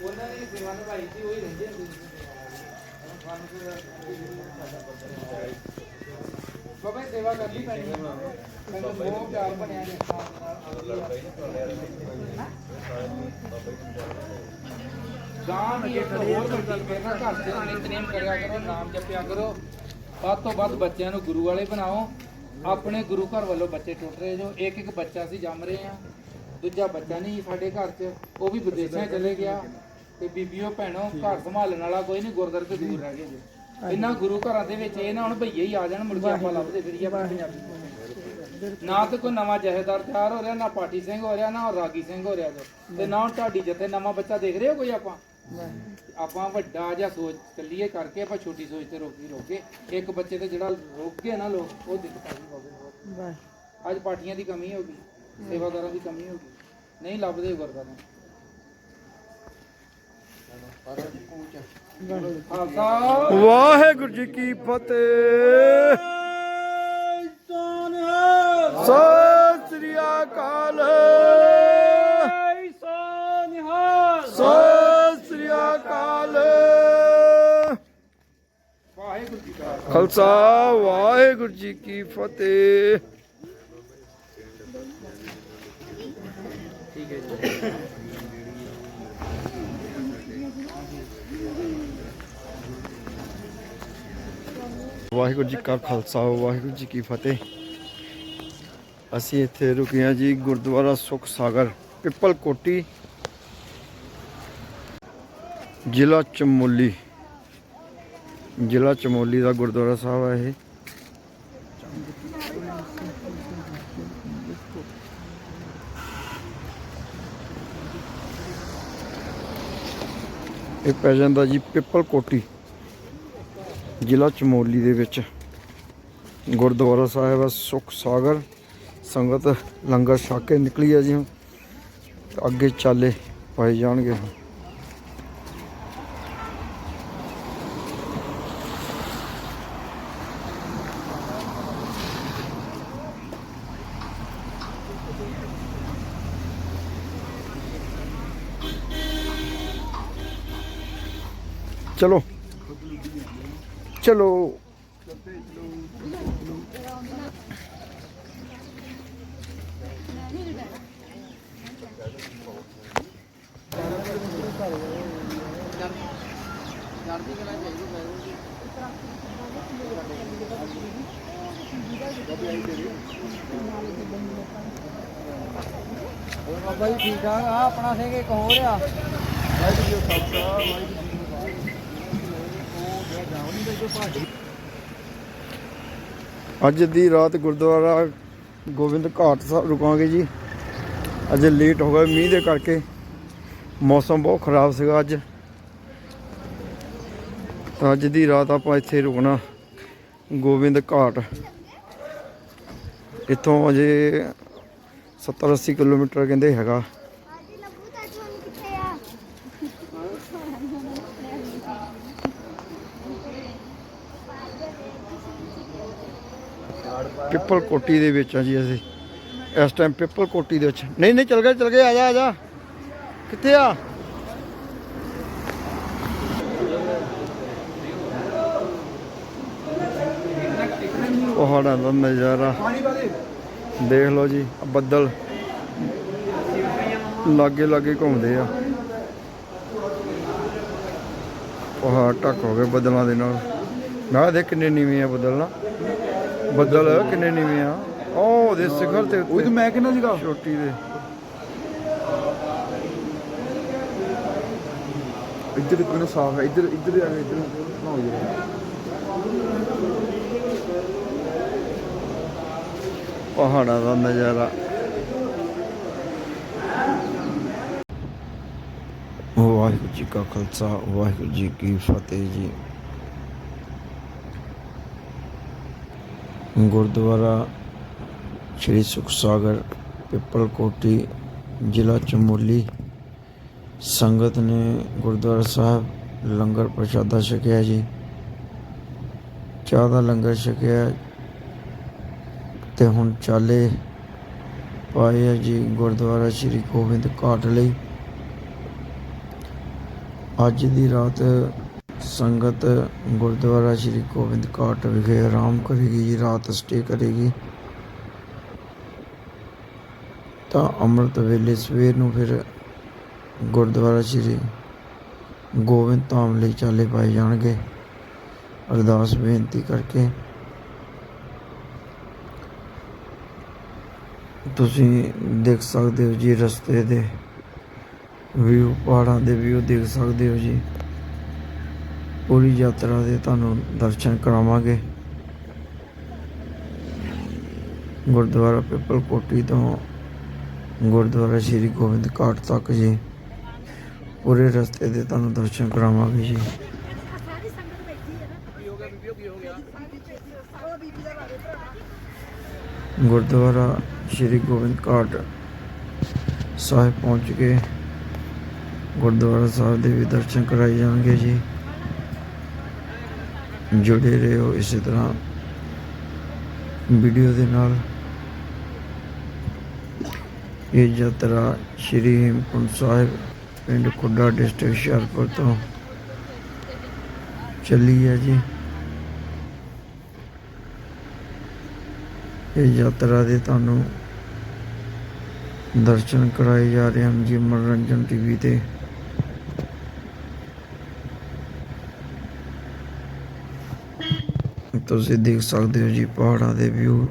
ਉਹਨਾਂ ਨੇ ਸੇਵਾ ਨਿਭਾਈ ਸੀ ਉਹੀ ਰਹਿੰਦੇ ਹੁੰਦੇ ਸੀ ਬਾਬਾ ਜੀ ਸੇਵਾ ਕਰਨੀ ਪੈਣੀ ਹੈ। ਮੈਨੂੰ ਬਹੁਤ ਪਿਆਰ ਬਣਿਆ ਨੇ ਗਾਂ ਅੱਗੇ ਹੋਰ ਵੱਡੀ ਮੇਰਾ ਘਰ ਦੇ ਨਿਤਨੇਮ ਕਰਿਆ ਕਰੋ ਨਾਮ ਜਪਿਆ ਕਰੋ ਵੱਧ ਤੋਂ ਵੱਧ ਬੱਚਿਆਂ ਨੂੰ ਗੁਰੂ ਵਾਲੇ ਬਣਾਓ ਆਪਣੇ ਗੁਰੂ ਘਰ ਵੱਲੋਂ ਬੱਚੇ ਟੁੱਟ ਰਹੇ ਜੋ ਇੱਕ ਇੱਕ ਬੱਚਾ ਸੀ ਜੰਮ ਰਹੇ ਆ ਦੂਜਾ ਬੱਚਾ ਨਹੀਂ ਸਾਡੇ ਘਰ 'ਚ ਉਹ ਵੀ ਵਿਦੇਸ਼ਾਂ ਚਲੇ ਗਿਆ ਤੇ ਬੀਬੀਓ ਭੈਣੋ ਘਰ ਸੰਭਾਲਣ ਵਾਲਾ ਕੋਈ ਨਹੀਂ ਗੁਰਦਰ ਤੋਂ ਦੂਰ ਰਹਿ ਗਏ ਜੀ। ਇਹਨਾਂ ਗੁਰੂ ਘਰਾਂ ਦੇ ਵਿੱਚ ਇਹ ਨਾ ਹੁਣ ਭਈਏ ਹੀ ਆ ਜਾਣ ਮੁੜ ਕੇ ਆਪਾਂ ਲੱਭਦੇ ਫਿਰੀਏ ਪੰਜਾਬੀ ਨਾ ਤੇ ਕੋਈ ਨਵਾਂ ਜਹੇਦਾਰ ਤਿਆਰ ਹੋ ਰਿਹਾ ਨਾ ਪਾਟੀ ਸਿੰਘ ਹੋ ਰਿਹਾ ਨਾ ਰਾਗੀ ਸਿੰਘ ਹੋ ਰਿਹਾ ਤੇ ਨਾ ਢਾਡੀ ਜਥੇ ਨਵਾਂ ਬੱਚਾ ਦੇਖ ਰਹੇ ਹੋ ਕੋਈ ਆਪਾਂ? ਆਪਾਂ ਵੱਡਾ ਜਾਂ ਸੋਚ ਚੱਲੀਏ ਕਰਕੇ ਆਪਾਂ ਛੋਟੀ ਸੋਚ ਤੇ ਰੋਕੀ ਰੋਕੇ। ਇੱਕ ਬੱਚੇ ਤੇ ਜਿਹੜਾ ਰੋਕ ਗਿਆ ਨਾ ਲੋਕ ਉਹ ਦਿੱਕਤ ਆ ਗਈ। ਅੱਜ ਪਾਰਟੀਆਂ ਦੀ ਕਮੀ ਹੋ ਗਈ ਸੇਵਾਦਾਰਾਂ ਦੀ ਕਮੀ ਹੋ ਗਈ। ਨਹੀਂ ਲੱਭਦੇ ਗੁਰਦਾਰੇ ਵਾਹਿਗੁਰੂ ਜੀ ਕੀ ਫਤਿਹ। ਸਤਿ ਸ੍ਰੀ ਅਕਾਲ। ਸਤਿ ਸ੍ਰੀ ਅਕਾਲ। ਵਾਹਿਗੁਰੂ ਜੀ ਕਾ ਖਾਲਸਾ ਵਾਹਿਗੁਰੂ ਜੀ ਕੀ ਫਤਿਹ। ਠੀਕ ਹੈ ਜੀ। ਵਾਹਿਗੁਰੂ ਜੀ ਕਾ ਖਾਲਸਾ, ਵਾਹਿਗੁਰੂ ਜੀ ਕੀ ਫਤਿਹ। ਅਸੀਂ ਇੱਥੇ ਰੁਕੇ ਹਾਂ ਜੀ ਗੁਰਦੁਆਰਾ ਸੁਖ ਸਾਗਰ ਪਿੱਪਲ ਕੋਟੀ ਜ਼ਿਲ੍ਹਾ ਚਮੋਲੀ। ਜ਼ਿਲ੍ਹਾ ਚਮੋਲੀ ਦਾ ਗੁਰਦੁਆਰਾ ਸਾਹਿਬ ਹੈ ਇਹ। ਇਹ ਪੈ ਜਾਂਦਾ ਜੀ ਪਿੱਪਲ ਕੋਟੀ ਜ਼ਿਲ੍ਹਾ ਚਮੋਲੀ ਦੇ ਵਿੱਚ। ਗੁਰਦੁਆਰਾ ਸਾਹਿਬ ਹੈ ਸੁਖ ਸਾਗਰ, ਸੰਗਤ ਲੰਗਰ ਛਕ ਕੇ ਨਿਕਲੀ ਆ ਜੀ ਹੁਣ। ਅੱਗੇ ਚਾਲੇ ਪਾਏ ਜਾਣਗੇ ਚਲੋ। ਚਲੋ। ਬਾਬਾ ਜੀ ਠੀਕ ਠਾਕ ਆ ਆਪਣਾ ਸਿੰਘ ਇੱਕ ਹੋ ਰਿਹਾ ਅੱਜ ਦੀ ਰਾਤ ਗੁਰਦੁਆਰਾ ਗੋਬਿੰਦ ਘਾਟ ਸਾਹਿਬ ਰੁਕਾਂਗੇ ਜੀ। ਅੱਜ ਲੇਟ ਹੋ ਗਿਆ ਮੀਂਹ ਦੇ ਕਰਕੇ ਮੌਸਮ ਬਹੁਤ ਖਰਾਬ ਸੀਗਾ ਅੱਜ। ਤਾਂ ਅੱਜ ਦੀ ਰਾਤ ਆਪਾਂ ਇੱਥੇ ਰੁਕਣਾ, ਗੋਬਿੰਦ ਘਾਟ। ਇੱਥੋਂ ਅਜੇ 70 80 ਕਿਲੋਮੀਟਰ ਕਹਿੰਦੇ ਹੈਗਾ ਆਜੀ ਲੱਭੂ ਤਾਂ ਚੋਂ ਕਿੱਥੇ ਆ ਪਿੱਪਲ ਕੋਟੀ ਦੇ ਵਿੱਚ ਆ ਜੀ ਅਸੀਂ। ਇਸ ਟਾਈਮ ਪਿੱਪਲ ਕੋਟੀ ਦੇ ਵਿੱਚ। ਨਹੀਂ ਨਹੀਂ, ਚਲ ਗਏ ਚਲ ਗਏ ਆ ਜਾ ਆ ਜਾ। ਕਿੱਥੇ ਆ? ਪਹਾੜਾਂ ਦਾ ਨਜ਼ਾਰਾ। ਦੇਖ ਲਓ ਜੀ ਬੱਦਲ। ਲਾਗੇ ਲਾਗੇ ਘੁੰਮਦੇ ਆ। ਪਹਾੜ ਢੱਕ ਹੋ ਗਏ ਬੱਦਲਾਂ ਦੇ ਨਾਲ। ਮੈਂ ਕਿਹਾ ਦੇਖ ਕਿੰਨੇ ਨੀਵੇਂ ਆ ਬੱਦਲ ਨਾ। ਬੱਦਲ ਕਿੰਨੇ ਨੀਵੇਂ ਆ। ਉਹ ਉਹਦੇ ਸਿਖਰ ਤੇ ਉਹ ਮੈਂ ਕਿੰਨਾ ਸੀਗਾ? ਛੋਟੀ ਦੇ। ਇੱਧਰ ਕਿੰਨਾ ਸਾਫ਼ ਹੈ ਇੱਧਰ ਇੱਧਰ ਆ ਇੱਧਰ ਨਾ ਹੋ ਜਾਏ ਪਹਾੜਾਂ ਦਾ ਨਜ਼ਾਰਾ। ਵਾਹਿਗੁਰੂ ਜੀ ਕਾ ਖਾਲਸਾ ਵਾਹਿਗੁਰੂ ਜੀ ਕੀ ਫਤਿਹ ਜੀ। ਗੁਰਦੁਆਰਾ ਸ਼੍ਰੀ ਸੁਖ ਸਾਗਰ ਪਿੱਪਲ ਕੋਟੀ ਜ਼ਿਲ੍ਹਾ ਚਮੋਲੀ। ਸੰਗਤ ਨੇ ਗੁਰਦੁਆਰਾ ਸਾਹਿਬ ਲੰਗਰ ਪ੍ਰਸ਼ਾਦਾ ਛਕਿਆ ਜੀ। ਚਾਹ ਦਾ ਲੰਗਰ ਛਕਿਆ ਤੇ ਹੁਣ ਚਾਲੇ ਪਾਏ ਆ ਜੀ ਗੁਰਦੁਆਰਾ ਸ਼੍ਰੀ ਗੋਬਿੰਦ ਘਾਟ ਲਈ। ਅੱਜ ਦੀ ਰਾਤ ਸੰਗਤ ਗੁਰਦੁਆਰਾ ਸ੍ਰੀ ਗੋਬਿੰਦ ਘਾਟ ਵਿਖੇ ਆਰਾਮ ਕਰੇਗੀ ਜੀ, ਰਾਤ ਸਟੇ ਕਰੇਗੀ। ਤਾਂ ਅੰਮ੍ਰਿਤ ਵੇਲੇ ਸਵੇਰ ਨੂੰ ਫਿਰ ਗੁਰਦੁਆਰਾ ਸ੍ਰੀ ਗੋਬਿੰਦ ਧਾਮ ਲਈ ਚਾਲੇ ਪਾਏ ਜਾਣਗੇ। ਅਰਦਾਸ ਬੇਨਤੀ ਕਰਕੇ ਤੁਸੀਂ ਦੇਖ ਸਕਦੇ ਹੋ ਜੀ ਰਸਤੇ ਦੇ ਵਿਊ, ਪਹਾੜਾਂ ਦੇ ਵਿਊ ਦੇਖ ਸਕਦੇ ਹੋ ਜੀ। ਪੂਰੀ ਯਾਤਰਾ ਦੇ ਤੁਹਾਨੂੰ ਦਰਸ਼ਨ ਕਰਾਵਾਂਗੇ। ਗੁਰਦੁਆਰਾ ਪਿੱਪਲ ਕੋਟੀ ਤੋਂ ਗੁਰਦੁਆਰਾ ਸ੍ਰੀ ਗੋਬਿੰਦ ਘਾਟ ਤੱਕ ਜੀ। ਪੂਰੇ ਰਸਤੇ ਦੇ ਤੁਹਾਨੂੰ ਦਰਸ਼ਨ ਕਰਾਵਾਂਗੇ ਜੀ। ਗੁਰਦੁਆਰਾ ਸ੍ਰੀ ਗੋਬਿੰਦ ਘਾਟ ਸਾਹਿਬ ਪਹੁੰਚ ਕੇ ਗੁਰਦੁਆਰਾ ਸਾਹਿਬ ਦੇ ਵੀ ਦਰਸ਼ਨ ਕਰਾਏ ਜਾਣਗੇ ਜੀ। ਜੁੜੇ ਰਹੋ ਇਸੇ ਤਰ੍ਹਾਂ ਵੀਡੀਓ ਦੇ ਨਾਲ। ਇਹ ਯਾਤਰਾ ਸ਼੍ਰੀ ਹੇਮਕੁੰਟ ਸਾਹਿਬ ਪਿੰਡ ਕੁੱਡਾ ਡਿਸਟ੍ਰਿਕਟ ਹੁਸ਼ਿਆਰਪੁਰ ਤੋਂ ਚੱਲੀ ਹੈ ਜੀ। ਇਹ ਯਾਤਰਾ ਦੇ ਤੁਹਾਨੂੰ ਦਰਸ਼ਨ ਕਰਾਏ ਜਾ ਰਹੇ ਹਨ ਜੀ, ਮਨੋਰੰਜਨ ਟੀਵੀ ਤੇ। ਤੁਸੀਂ ਦੇਖ ਸਕਦੇ ਹੋ ਜੀ ਪਹਾੜਾਂ ਦੇ ਵਿਊ